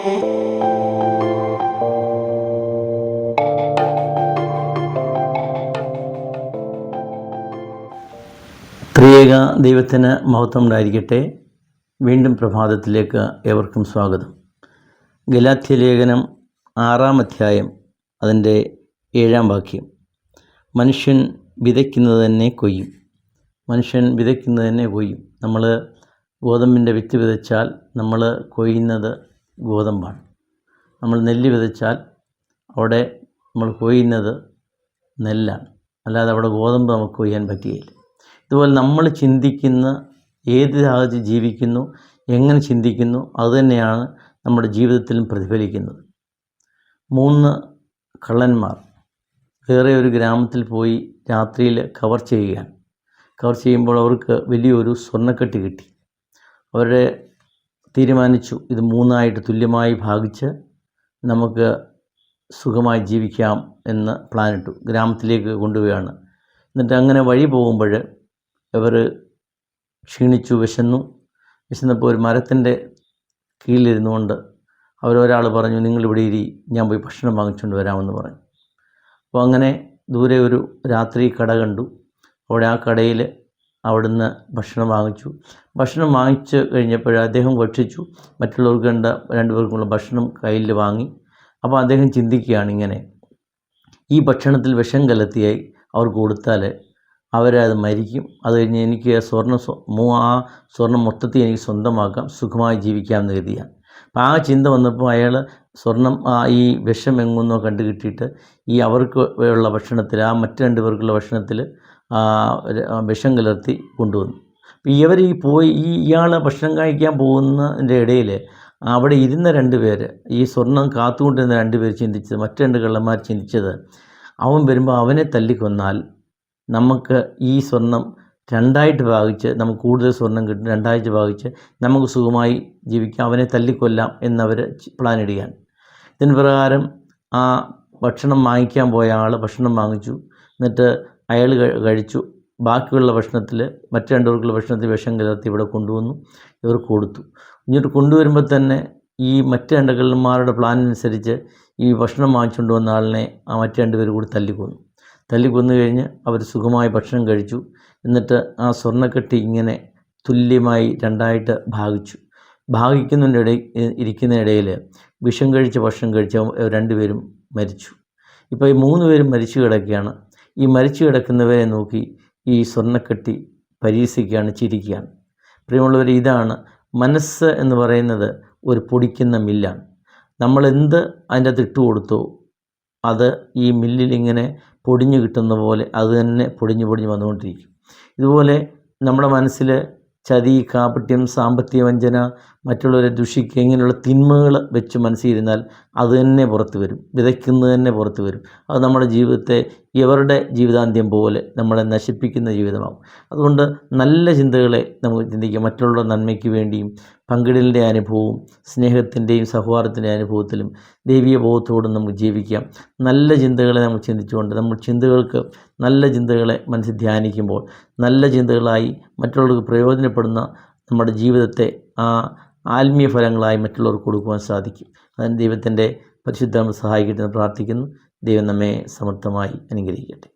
ത്രിയേക ദൈവത്തിന് മഹത്വം ഉണ്ടായിരിക്കട്ടെ. വീണ്ടും പ്രഭാതത്തിലേക്ക് ഏവർക്കും സ്വാഗതം. ഗലാത്യ ലേഖനം ആറാം അധ്യായം അതിന്റെ ഏഴാം വാക്യം. മനുഷ്യൻ വിതയ്ക്കുന്നത് തന്നെ കൊയ്യും. മനുഷ്യൻ വിതയ്ക്കുന്നത് തന്നെ കൊയ്യും. നമ്മൾ ഗോതമ്പിന്റെ വിത്ത് വിതച്ചാൽ നമ്മൾ കൊയ്യുന്നത് ഗോതമ്പാണ്. നമ്മൾ നെല്ല് വിതച്ചാൽ അവിടെ നമ്മൾ കൊയ്യുന്നത് നെല്ലാണ്. അല്ലാതെ അവിടെ ഗോതമ്പ് നമുക്ക് കൊയ്യാൻ പറ്റുകയില്ല ഇതുപോലെ നമ്മൾ ചിന്തിക്കുന്ന ഏത് സാഹചര്യം ജീവിക്കുന്നു എങ്ങനെ ചിന്തിക്കുന്നു അതുതന്നെയാണ് നമ്മുടെ ജീവിതത്തിലും പ്രതിഫലിക്കുന്നത്. മൂന്ന് കള്ളന്മാർ. വേറെ ഒരു ഗ്രാമത്തിൽ പോയി രാത്രിയിൽ കവർ ചെയ്യുകയാണ്. കവർ ചെയ്യുമ്പോൾ അവർക്ക് വലിയൊരു സ്വർണക്കെട്ട് കിട്ടി. അവരുടെ തീരുമാനിച്ചു. ഇത് മൂന്നായിട്ട് തുല്യമായി ഭാഗിച്ച് നമുക്ക് സുഖമായി ജീവിക്കാം എന്ന് പ്ലാനിട്ടു. ഗ്രാമത്തിലേക്ക് കൊണ്ടുപോവുകയാണ്. എന്നിട്ട് അങ്ങനെ വഴി പോകുമ്പോൾ ഇവർ ക്ഷീണിച്ചു വിശന്നു. വിശന്നപ്പോൾ ഒരു മരത്തിന്റെ കീഴിലിരുന്നു കൊണ്ട് അവരൊരാൾ പറഞ്ഞു നിങ്ങളിവിടെ ഇരി ഞാൻ പോയി ഭക്ഷണം വാങ്ങിച്ചുകൊണ്ട് വരാമെന്ന് പറഞ്ഞു. അപ്പോൾ അങ്ങനെ ദൂരെ ഒരു രാത്രി കട കണ്ടു. അവിടെ ആ കടയിൽ അവിടുന്ന് ഭക്ഷണം വാങ്ങിച്ചു. ഭക്ഷണം വാങ്ങിച്ച് കഴിഞ്ഞപ്പോൾ അദ്ദേഹം ഭക്ഷിച്ചു. മറ്റുള്ളവർക്ക് കണ്ട രണ്ടുപേർക്കുള്ള ഭക്ഷണം കയ്യിൽ വാങ്ങി. അപ്പോൾ അദ്ദേഹം ചിന്തിക്കുകയാണ് ഇങ്ങനെ ഈ ഭക്ഷണത്തിൽ വിഷം കലർത്തിയായി അവർ കൊടുത്താൽ അവരത് മരിക്കും. അത് കഴിഞ്ഞ് എനിക്ക് സ്വർണ ആ സ്വർണം മൊത്തത്തിൽ എനിക്ക് സ്വന്തമാക്കാം സുഖമായി ജീവിക്കാം എന്ന് കരുതിയാണ് അപ്പോൾ ആ ചിന്ത വന്നപ്പോൾ അയാൾ സ്വർണം ഈ വിഷം എങ്ങുന്നോ കണ്ടുകിട്ടിയിട്ട് ഈ അവർക്ക് ഉള്ള ഭക്ഷണത്തിൽ ആ മറ്റ് രണ്ട് പേർക്കുള്ള ഭക്ഷണത്തിൽ വിഷം കലർത്തി കൊണ്ടുവന്നു. ഇവർ ഈ പോയി ഈ ഇയാൾ ഭക്ഷണം കഴിക്കാൻ പോകുന്നതിന്റെ ഇടയിൽ അവിടെ ഇരുന്ന രണ്ട് പേര് ഈ സ്വർണം കാത്തുകൊണ്ടിരുന്ന രണ്ട് പേര് ചിന്തിച്ചത് മറ്റു രണ്ട് കള്ളന്മാർ ചിന്തിച്ചത് അവൻ വരുമ്പോൾ അവനെ തല്ലിക്കൊന്നാൽ നമുക്ക് ഈ സ്വർണം രണ്ടായിട്ട് ഭാഗിച്ച് നമുക്ക് കൂടുതൽ സ്വർണം കിട്ടും രണ്ടായിട്ട് ഭാഗിച്ച് നമുക്ക് സുഖമായി ജീവിക്കാം അവനെ തല്ലിക്കൊല്ലാം എന്നവർ പ്ലാൻ ഇടുകയാൻ ഇതിന് പ്രകാരം ആ ഭക്ഷണം വാങ്ങിക്കാൻ പോയ ആൾ ഭക്ഷണം വാങ്ങിച്ചു. എന്നിട്ട് അയാൾ കഴിച്ചു. ബാക്കിയുള്ള ഭക്ഷണത്തിൽ മറ്റു രണ്ടുപേർക്കുള്ള ഭക്ഷണത്തിൽ വിഷം കലർത്തി ഇവിടെ കൊണ്ടുവന്നു. ഇവർ കൊടുത്തു. ഇങ്ങോട്ട് കൊണ്ടുവരുമ്പോൾ തന്നെ ഈ മറ്റ് രണ്ട് കള്ളന്മാരുടെ പ്ലാനനുസരിച്ച് ഈ ഭക്ഷണം വാങ്ങിച്ചുകൊണ്ട് വന്ന ആളിനെ ആ മറ്റു രണ്ടുപേർ കൂടി തല്ലിക്കൊന്നു. തല്ലിക്കൊന്നു കഴിഞ്ഞ് അവർ സുഖമായി ഭക്ഷണം കഴിച്ചു. എന്നിട്ട് ആ സ്വർണക്കെട്ടി ഇങ്ങനെ തുല്യമായി രണ്ടായിട്ട് ഭാഗിച്ചു. ഭാഗിക്കുന്നതിന്റെ ഇരിക്കുന്നതിനിടയിൽ വിഷം കഴിച്ച് ഭക്ഷണം കഴിച്ച രണ്ടുപേരും മരിച്ചു. ഇപ്പോൾ ഈ മൂന്ന് പേരും മരിച്ചു കിടക്കുകയാണ്. ഈ മരിച്ചു കിടക്കുന്നവരെ നോക്കി ഈ സ്വർണക്കെട്ടി പരീക്ഷിക്കുകയാണ് ചിരിക്കുകയാണ്. പ്രിയമുള്ളവർ ഇതാണ് മനസ്സ് എന്ന് പറയുന്നത് ഒരു പൊടിക്കുന്ന മില്ലാണ്. നമ്മൾ എന്ത് അതിന്റെ അകത്ത് കൊടുത്തോ അത് ഈ മില്ലിൽ ഇങ്ങനെ പൊടിഞ്ഞു കിട്ടുന്ന പോലെ അത് തന്നെ പൊടിഞ്ഞു പൊടിഞ്ഞ് വന്നുകൊണ്ടിരിക്കും. ഇതുപോലെ നമ്മുടെ മനസ്സിൽ ചതി കാപട്യം സാമ്പത്തിക വഞ്ചന മറ്റുള്ളവരെ ദുഷിക്കുക ഇങ്ങനെയുള്ള തിന്മകൾ വെച്ച് മനസ്സിരുന്നാൽ അത് തന്നെ പുറത്ത് വരും വിതയ്ക്കുന്നത് തന്നെ പുറത്ത് വരും. അത് നമ്മുടെ ജീവിതത്തെ ഇവരുടെ ജീവിതാന്ത്യം പോലെ നമ്മളെ നശിപ്പിക്കുന്ന ജീവിതമാകും. അതുകൊണ്ട് നല്ല ചിന്തകളെ നമുക്ക് ചിന്തിക്കുക മറ്റുള്ള നന്മയ്ക്ക് വേണ്ടിയും പങ്കിടലിന്റെ അനുഭവവും സ്നേഹത്തിന്റെയും സൗഹാർദ്ദത്തിന്റെ അനുഭവത്തിലും ദൈവീയ ബോധത്തോടും നമുക്ക് ജീവിക്കാം. നല്ല ചിന്തകളെ നമ്മൾ ചിന്തിച്ചുകൊണ്ട് നമ്മൾ ചിന്തകൾക്ക് നല്ല ചിന്തകളെ മനസ്സിൽ ധ്യാനിക്കുമ്പോൾ നല്ല ചിന്തകളായി മറ്റുള്ളവർക്ക് പ്രയോജനപ്പെടുന്ന നമ്മുടെ ജീവിതത്തെ ആ ആത്മീയ ഫലങ്ങളായി മറ്റുള്ളവർക്ക് കൊടുക്കുവാൻ സാധിക്കും. അതിന് ദൈവത്തിന്റെ പരിശുദ്ധം സഹായിക്കട്ടെ എന്ന് പ്രാർത്ഥിക്കുന്നു. ദൈവം നമ്മെ സമർത്ഥമായി അനുഗ്രഹിക്കട്ടെ.